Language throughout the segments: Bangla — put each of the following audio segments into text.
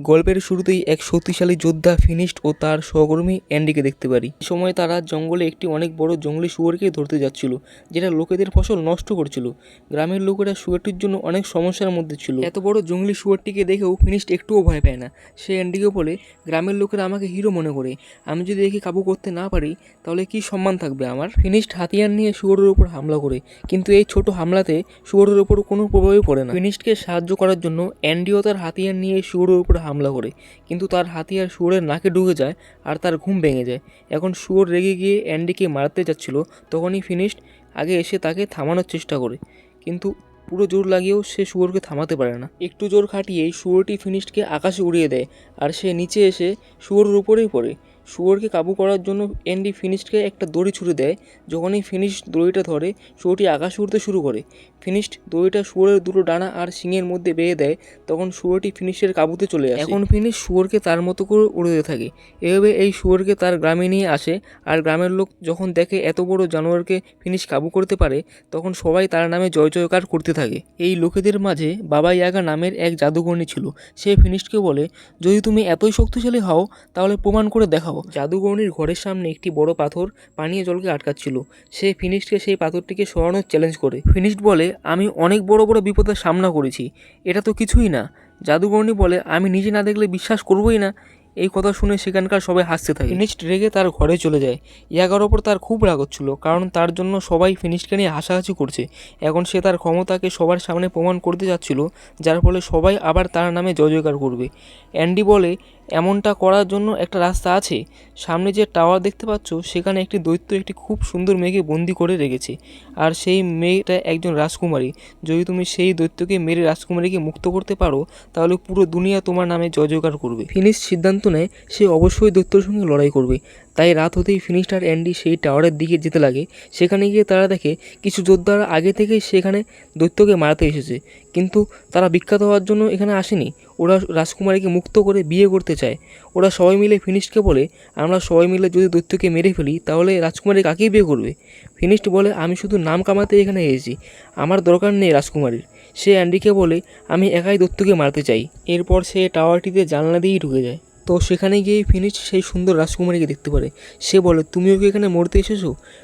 গল্পের শুরুতেই এক শক্তিশালী যোদ্ধা ফিনিস্ট ও তার সহকর্মী অ্যান্ডিকে দেখতে পারি। এই সময় তারা জঙ্গলে একটি অনেক বড় জঙ্গলি শুয়োরকে ধরতে যাচ্ছিল, যেটা লোকেদের ফসল নষ্ট করছিল। গ্রামের লোকেরা শুয়োরটির জন্য অনেক সমস্যার মধ্যে ছিল। এত বড় জঙ্গলি শুয়োরটিকে দেখেও ফিনিস্ট একটুও ভয় পায় না। সে অ্যান্ডিকে বলে, গ্রামের লোকেরা আমাকে হিরো মনে করে। আমি যদি একে কাবু করতে না পারি, তাহলে কি সম্মান থাকবে আমার? ফিনিস্ট হাতিয়ার নিয়ে শুয়োরের উপর হামলা করে, কিন্তু এই ছোট হামলাতে শুয়োরের উপর কোনো প্রভাবই পড়ে না। ফিনিস্টকে সাহায্য করার জন্য অ্যান্ডিও তার হাতিয়ার নিয়ে শুয়োরের উপর হামলা করে। কিন্তু তার হাতিয়ার শুয়োরের নাকে ঢুকে যায় আর তার ঘুম ভেঙে যায়। এখন শুয়োর রেগে গিয়ে অ্যান্ডিকে মারতে যাচ্ছিল, তখনই ফিনিশড আগে এসে তাকে থামানোর চেষ্টা করে। কিন্তু পুরো জোর লাগিয়েও সে শুয়োরকে থামাতে পারে না। একটু জোর খাটিয়েই শুয়োরটি ফিনিস্টকে আকাশে উড়িয়ে দেয় আর সে নিচে এসে শুয়োরের উপরেই পড়ে। শুয়োরকে কাবু করার জন্য অ্যান্ডি ফিনিস্টকে একটা দড়ি ছুড়ে দেয়। যখনই ফিনিস্ট দড়িটা ধরে, শুয়োরটি আকাশে উড়তে শুরু করে। ফিনিস্ট দড়িটা শুয়োরের দুটো ডানা আর শিঙের মধ্যে বেয়ে দেয়, তখন শুয়োরটি ফিনিশের কাবুতে চলে আসে। এখন ফিনিশ শুয়োরকে তার মতো করে উড়তে থাকে। এভাবে এই শুয়োরকে তার গ্রামে নিয়ে আসে আর গ্রামের লোক যখন দেখে এত বড় জানোয়ারকে ফিনিশ কাবু করতে পারে, তখন সবাই তার নামে জয় জয়কার করতে থাকে। এই লোকেদের মাঝে বাবা ইয়াগা নামের এক জাদুকর্ণী ছিল। সে ফিনিশকে বলে, যদি তুমি এতই শক্তিশালী হও, তাহলে প্রমাণ করে দেখাও। জাদুকর্ণীর ঘরের সামনে একটি বড় পাথর পানীয় জলকে আটকাচ্ছিল। সে ফিনিশকে সেই পাথরটিকে সরানোর চ্যালেঞ্জ করে। ফিনিশ বলে আমি অনেক বড় বড় বিপদের সামনা করেছি। এটা তো কিছুই না। জাদুকর্ণী বলে, আমি নিজে না দেখলে বিশ্বাস করবোই না। এই কথা শুনে সেখানকার সবাই হাসতে থাকে। ফিনিস্ট রেগে তার ঘরে চলে যায়। ইয়াগার ওপর তার খুব রাগ হচ্ছিল, কারণ তার জন্য সবাই ফিনিশকে নিয়ে হাসাহাসি করছে। এখন সে তার ক্ষমতাকে সবার সামনে প্রমাণ করতে যাচ্ছিল, যার ফলে সবাই আবার তার নামে জয় জয়কার করবে। অ্যান্ডি বলে এমনটা করার জন্য একটা রাস্তা আছে। সামনে যে টাওয়ার দেখতে পাচ্ছ, সেখানে একটি দৈত্য একটি খুব সুন্দর মেয়েকে বন্দি করে রেখেছে। আর সেই মেয়েটা একজন রাজকুমারী। যদি তুমি সেই দৈত্যকে মেরে রাজকুমারীকে মুক্ত করতে পারো, তাহলে পুরো দুনিয়া তোমার নামে জয় জয়কার করবে। ফিনিশ সিদ্ধান্ত নেয়, সে অবশ্যই দৈত্যর সঙ্গে লড়াই করবে। তাই রাত হতেই ফিনিস্ট আর অ্যান্ডি সেই টাওয়ারের দিকে যেতে লাগে। সেখানে গিয়ে তারা দেখে, কিছু যোদ্ধারা আগে থেকেই সেখানে দৈত্যকে মারাতে এসেছে। কিন্তু তারা বিখ্যাত হওয়ার জন্য এখানে আসেনি। ওরা রাজকুমারীকে মুক্ত করে বিয়ে করতে চায়। ওরা সবাই মিলে ফিনিস্টকে বলে, আমরা সবাই মিলে যদি দৈত্যকে মেরে ফেলি, তাহলে রাজকুমারী কাকেই বিয়ে করবে? ফিনিস্ট বলে, আমি শুধু নাম কামাতে এখানে এসেছি। আমার দরকার নেই রাজকুমারীর। সে অ্যান্ডিকে বলে, আমি একাই দৈত্যকে মারতে চাই। এরপর সে টাওয়ারটিতে জানলা দিয়েই ঢুকে যায়। তো সেখানে গিয়ে ফিনিশ সেই সুন্দর রাজকুমারীকে দেখতে পারে। সে বলে, তুমিও কি এখানে মরতে এসেছ?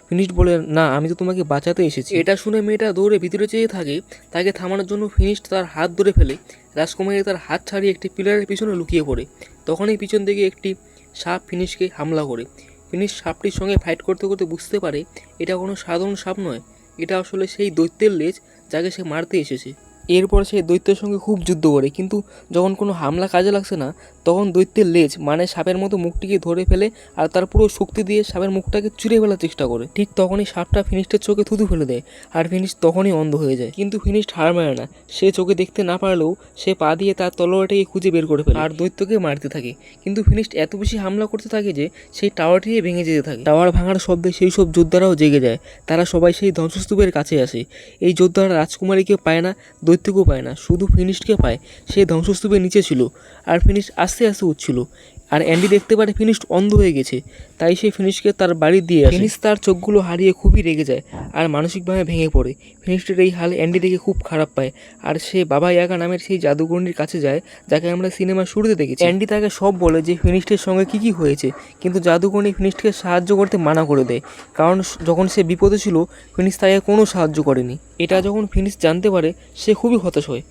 ফিনিশ বলে, না, আমি তো তোমাকে বাঁচাতে এসেছি। এটা শুনে মেয়েটা দৌড়ে ভিতরে চেয়ে থাকে। তাকে থামানোর জন্য ফিনিশ তার হাত ধরে ফেলে। রাজকুমারী তার হাত ছাড়িয়ে একটি পিলারের পিছনে লুকিয়ে পড়ে। তখনই পিছন থেকে একটি সাপ ফিনিশকে হামলা করে। ফিনিশ সাপটির সঙ্গে ফাইট করতে করতে বুঝতে পারে, এটা কোনো সাধারণ সাপ নয়। এটা আসলে সেই দৈত্যের লেজ যাকে সে মারতে এসেছে। এরপর সে দৈত্যের সঙ্গে খুব যুদ্ধ করে। কিন্তু যখন কোনো হামলা কাজে লাগছে না, তখন দৈত্যের লেজ মানে সাপের মতো মুখটিকে ধরে ফেলে আর তার পুরো শক্তি দিয়ে সাপের মুখটাকে চুরে ফেলার চেষ্টা করে। ঠিক তখনই সাপটা ফিনিস্টের চোখে থুতু ফেলে দেয় আর ফিনিশ তখনই অন্ধ হয়ে যায়। কিন্তু ফিনিশ হার মারে না। সে চোখে দেখতে না পারলেও সে পা দিয়ে তার তলোয়ারটাকে খুঁজে বের করে ফেলে আর দৈত্যকে মারতে থাকে। কিন্তু ফিনিশ এত বেশি হামলা করতে থাকে যে সেই টাওয়ারটি ভেঙে যেতে থাকে। টাওয়ার ভাঙার শব্দে সেই সব যোদ্ধারাও জেগে যায়। তারা সবাই সেই ধ্বংসস্তূপের কাছে আসে। এই যোদ্ধারা রাজকুমারীকে পায় না দৈত্যকেও পায় না। শুধু ফিনিশকে পায় সে ধ্বংসস্তূপের নিচে ছিল। আর ফিনিশ আস্তে আস্তে উঠছিল। আর অ্যান্ডি দেখতে পারে ফিনিশ অন্ধ হয়ে গেছে। তাই সে ফিনিশকে তার বাড়ি দিয়ে ফিনিশ তার চোখগুলো হারিয়ে খুবই রেগে যায় আর মানসিকভাবে ভেঙে পড়ে। ফিনিশটের এই হাল অ্যান্ডি দেখে খুব খারাপ পায়। আর সে বাবা ইয়াগা নামের সেই জাদুকর্ণীর কাছে যায় যাকে আমরা সিনেমার শুরুতে দেখেছি। অ্যান্ডি তাকে সব বলে যে ফিনিস্টের সঙ্গে কী কী হয়েছে কিন্তু জাদুকর্ণী ফিনিশকে সাহায্য করতে মানা করে দেয়। কারণ যখন সে বিপদে ছিল ফিনিশ তাকে কোনো সাহায্য করেনি। এটা যখন ফিনিশ জানতে পারে সে খুবই হতাশ হয়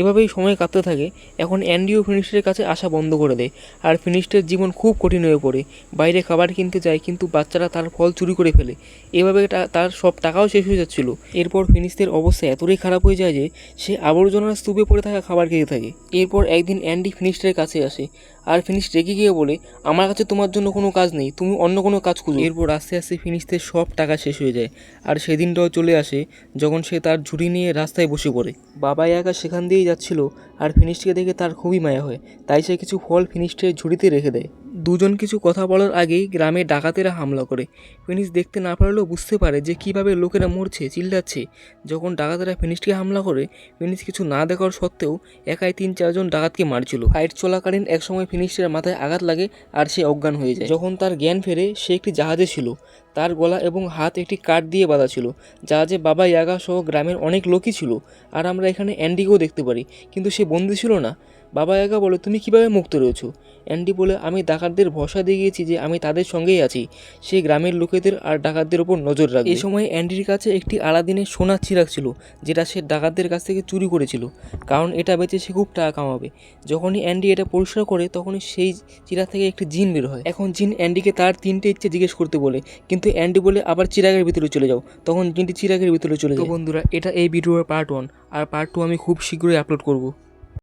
এভাবেই সময় কাটতে থাকে, এখন অ্যান্ডিও ফিনিস্টের কাছে আসা বন্ধ করে দেয়। আর ফিনিস্টের জীবন খুব কঠিন হয়ে পড়ে। বাইরে খাবার কিনতে যায়, কিন্তু বাচ্চারা তার ফল চুরি করে ফেলে। এভাবে তার সব টাকাও শেষ হয়ে যাচ্ছিল। এরপর ফিনিস্টের অবস্থা এতটাই খারাপ হয়ে যায় যে, সে আবর্জনার স্তূপে পড়ে থাকা খাবার খেতে থাকে। এরপর একদিন অ্যান্ডি ফিনিস্টের কাছে আসে। আর ফিনিশ রেগে গিয়ে বলে, আমার কাছে তোমার জন্য কোনো কাজ নেই, তুমি অন্য কোনো কাজ খুঁজো। এরপর আস্তে আস্তে ফিনিশদের সব টাকা শেষ হয়ে যায়। আর সেদিনটাও চলে আসে, যখন সে তার ঝুড়ি নিয়ে রাস্তায় বসে পড়ে। বাবা একা সেখান দিয়েই যাচ্ছিল আর ফিনিশকে দেখে তার খুবই মায়া হয়। তাই সে কিছু ফল ফিনিশটের ঝুড়িতে রেখে দেয়। দুজন কিছু কথা বলার আগেই গ্রামে ডাকাতেরা হামলা করে। ফিনিশ দেখতে না পারলেও বুঝতে পারে যে কীভাবে লোকেরা মরছে, চিল্লাচ্ছে। যখন ডাকাতেরা ফিনিশকে হামলা করে ফিনিশ কিছু না দেখার সত্ত্বেও একাই তিন চারজন ডাকাতকে মারছিল। ফাইট চলাকালীন একসময় ফিনিশের মাথায় আঘাত লাগে আর সে অজ্ঞান হয়ে যায়। যখন তার জ্ঞান ফেরে, সে একটি জাহাজে ছিল। তার গলা এবং হাত একটি কাঠ দিয়ে বাঁধা ছিল। জাহাজে বাবা ইয়াগা সহ গ্রামের অনেক লোকই ছিল। আর আমরা এখানে অ্যান্ডিকেও দেখতে পারি। কিন্তু সে বন্দি ছিল না। বাবা একা বলে তুমি কীভাবে মুক্ত রয়েছো? অ্যান্ডি বলে আমি ডাকাতদের ভরসা দিয়ে গিয়েছি যে আমি তাদের সঙ্গেই আছি। সে গ্রামের লোকেদের আর ডাকাতদের ওপর নজর রাখবে। এই সময় অ্যান্ডির কাছে একটি আলাদিনের সোনার চিরাগ ছিল যেটা সে ডাকাতদের কাছ থেকে চুরি করেছিল। কারণ এটা বেচে সে খুব টাকা কামাবে। যখনই অ্যান্ডি এটা পরিষ্কার করে তখনই সেই চিরাগ থেকে একটি জিন বের হয়। এখন জিন অ্যান্ডিকে তার তিনটে ইচ্ছে জিজ্ঞেস করতে বলে কিন্তু অ্যান্ডি বলে আবার চিরাগের ভিতরে চলে যাও। তখন জিনটি চিরাগের ভিতরে চলে যায়। বন্ধুরা এটা এই ভিডিওর পার্ট ওয়ান। আর পার্ট টু আমি খুব শীঘ্রই আপলোড করব।